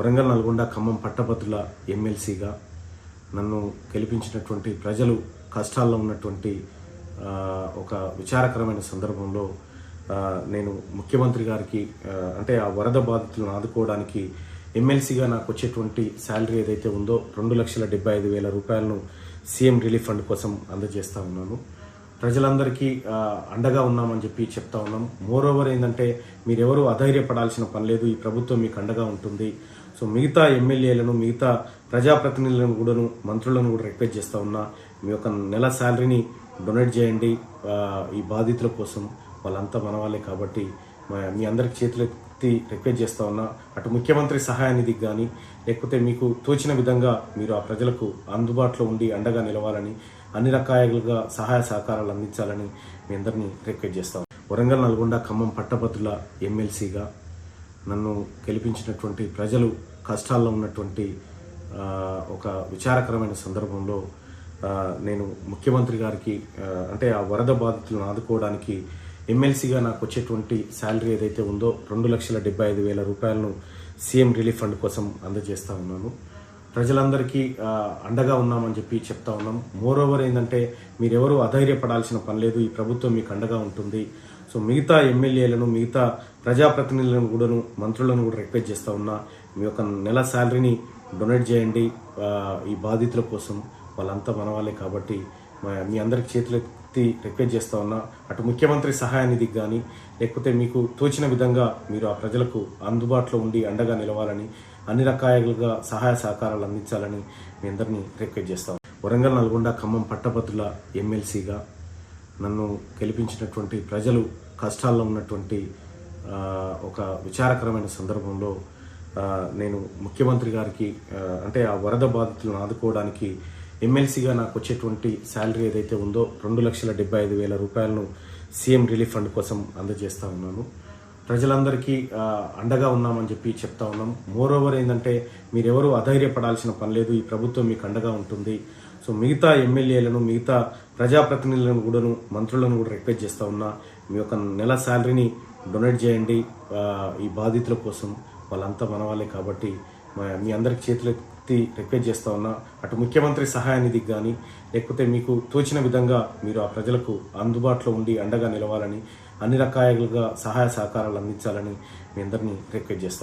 వరంగల్ నల్గొండ ఖమ్మం పట్టభద్రుల ఎమ్మెల్సీగా నన్ను గెలిపించినటువంటి ప్రజలు కష్టాల్లో ఉన్నటువంటి ఒక విచారకరమైన సందర్భంలో నేను ముఖ్యమంత్రి గారికి అంటే ఆ వరద బాధితులను ఆదుకోవడానికి ఎమ్మెల్సీగా నాకు వచ్చేటువంటి శాలరీ ఏదైతే ఉందో రెండు లక్షల డెబ్బై ఐదు వేల రూపాయలను సీఎం రిలీఫ్ ఫండ్ కోసం అందజేస్తా ఉన్నాను. ప్రజలందరికీ అండగా ఉన్నామని చెప్పి చెప్తా ఉన్నాం. మోర్ ఓవర్ ఏంటంటే మీరెవరూ అధైర్యపడాల్సిన పని లేదు. ఈ ప్రభుత్వం మీకు అండగా ఉంటుంది. సో మిగతా ఎమ్మెల్యేలను మిగతా ప్రజాప్రతినిధులను కూడాను మంత్రులను కూడా రిక్వెస్ట్ చేస్తా ఉన్నా మీ యొక్క నెల శాలరీని డొనేట్ చేయండి ఈ బాధితుల కోసం. వాళ్ళంతా మన వాళ్ళే కాబట్టి మా- మీ అందరికి చేతులెత్తి రిక్వెస్ట్ చేస్తా ఉన్నా. అటు ముఖ్యమంత్రి సహాయ నిధికి కానీ లేకపోతే మీకు తోచిన విధంగా మీరు ఆ ప్రజలకు అందుబాటులో ఉండి అండగా నిలవాలని అన్ని రకాలుగా సహాయ సహకారాలు అందించాలని మీ అందరినీ రిక్వెస్ట్ చేస్తాం వరంగల్ నల్గొండ ఖమ్మం పట్టభద్రుల ఎమ్మెల్సీగా నన్ను గెలిపించినటువంటి ప్రజలు కష్టాల్లో ఉన్నటువంటి ఒక విచారకరమైన సందర్భంలో నేను ముఖ్యమంత్రి గారికి అంటే ఆ వరద బాధితులను ఆదుకోవడానికి ఎమ్మెల్సీగా నాకు వచ్చేటువంటి శాలరీ ఏదైతే ఉందో రెండు లక్షల డెబ్బై ఐదు వేల రూపాయలను సీఎం రిలీఫ్ ఫండ్ కోసం అందజేస్తా ఉన్నాను. ప్రజలందరికీ అండగా ఉన్నామని చెప్పి చెప్తా ఉన్నాం. మోర్ ఓవర్ ఏంటంటే మీరెవరూ అధైర్యపడాల్సిన పని లేదు. ఈ ప్రభుత్వం మీకు అండగా ఉంటుంది. సో మిగతా ఎమ్మెల్యేలను మిగతా ప్రజాప్రతినిధులను కూడాను మంత్రులను కూడా రిక్వెస్ట్ చేస్తూ ఉన్నా మీ యొక్క నెల శాలరీని డొనేట్ చేయండి ఈ బాధితుల కోసం. వాళ్ళంతా మన వాళ్ళే కాబట్టి మీ అందరికి చేతులెత్తి రిక్వెస్ట్ చేస్తా ఉన్నా. అటు ముఖ్యమంత్రి సహాయ నిధికి కానీ లేకపోతే మీకు తోచిన విధంగా మీరు ఆ ప్రజలకు అందుబాటులో ఉండి అండగా నిలవాలని అన్ని రకాలుగా సహాయ సహకారాలు అందించాలని మీ అందరినీ రిక్వెస్ట్ చేస్తాం వరంగల్ నల్గొండ ఖమ్మం పట్టభద్రుల ఎమ్మెల్సీగా నన్ను గెలిపించినటువంటి ప్రజలు కష్టాల్లో ఉన్నటువంటి ఒక విచారకరమైన సందర్భంలో నేను ముఖ్యమంత్రి గారికి అంటే ఆ వరద బాధితులను ఆదుకోవడానికి ఎమ్మెల్సీగా నాకు వచ్చేటువంటి శాలరీ ఏదైతే ఉందో రెండు లక్షల డెబ్బై ఐదు వేల రూపాయలను సీఎం రిలీఫ్ ఫండ్ కోసం అందజేస్తా ఉన్నాను. ప్రజలందరికీ అండగా ఉన్నామని చెప్పి చెప్తా ఉన్నాం. మోర్ ఓవర్ ఏంటంటే మీరెవరూ అధైర్యపడాల్సిన పని లేదు. ఈ ప్రభుత్వం మీకు అండగా ఉంటుంది. సో మిగతా ఎమ్మెల్యేలను మిగతా ప్రజాప్రతినిధులను కూడాను మంత్రులను కూడా రిక్వెస్ట్ చేస్తూ ఉన్నా. మీ యొక్క నెల శాలరీని డొనేట్ చేయండి. ఈ బాధితుల కోసం. వాళ్ళంతా మన వాళ్ళే కాబట్టి మీ అందరికి చేతులెత్తి రిక్వెస్ట్ చేస్తా ఉన్నా. అటు ముఖ్యమంత్రి సహాయ నిధికి కానీ లేకపోతే మీకు తోచిన విధంగా మీరు ఆ ప్రజలకు అందుబాటులో ఉండి అండగా నిలవాలని అన్ని రకాలుగా సహాయ సహకారాలు అందించాలని మీ అందరినీ రిక్వెస్ట్ చేస్తాం